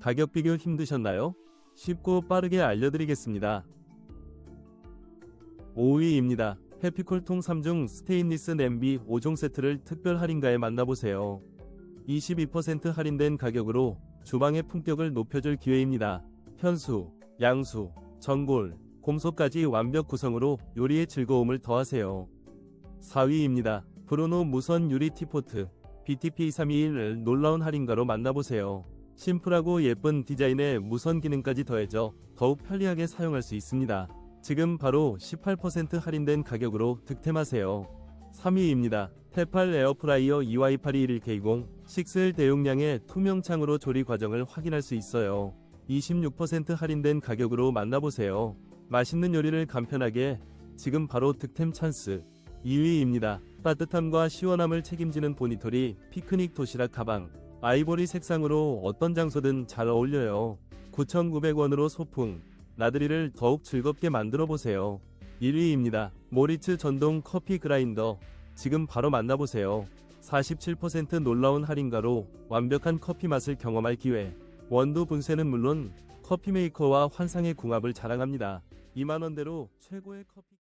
가격 비교 힘드셨나요? 쉽고 빠르게 알려드리겠습니다. 5위입니다. 해피콜통 3중 스테인리스 냄비 5종 세트를 특별 할인가에 만나보세요. 22% 할인된 가격으로 주방의 품격을 높여줄 기회입니다. 현수, 양수, 전골, 곰소까지 완벽 구성으로 요리의 즐거움을 더하세요. 4위입니다. 브로노 무선 유리 티포트 BTP321을 놀라운 할인가로 만나보세요. 심플하고 예쁜 디자인에 무선 기능까지 더해져 더욱 편리하게 사용할 수 있습니다. 지금 바로 18% 할인된 가격으로 득템하세요. 3위입니다. 테팔 에어프라이어 EY821K0 6일 대용량의 투명 창으로 조리 과정을 확인할 수 있어요. 26% 할인된 가격으로 만나보세요. 맛있는 요리를 간편하게 지금 바로 득템 찬스. 2위입니다. 따뜻함과 시원함을 책임지는 보니토리 피크닉 도시락 가방. 아이보리 색상으로 어떤 장소든 잘 어울려요. 9,900원으로 소풍, 나들이를 더욱 즐겁게 만들어 보세요. 1위입니다. 모리츠 전동 커피 그라인더. 지금 바로 만나보세요. 47% 놀라운 할인가로 완벽한 커피 맛을 경험할 기회. 원두 분쇄는 물론 커피 메이커와 환상의 궁합을 자랑합니다. 2만원대로 최고의 커피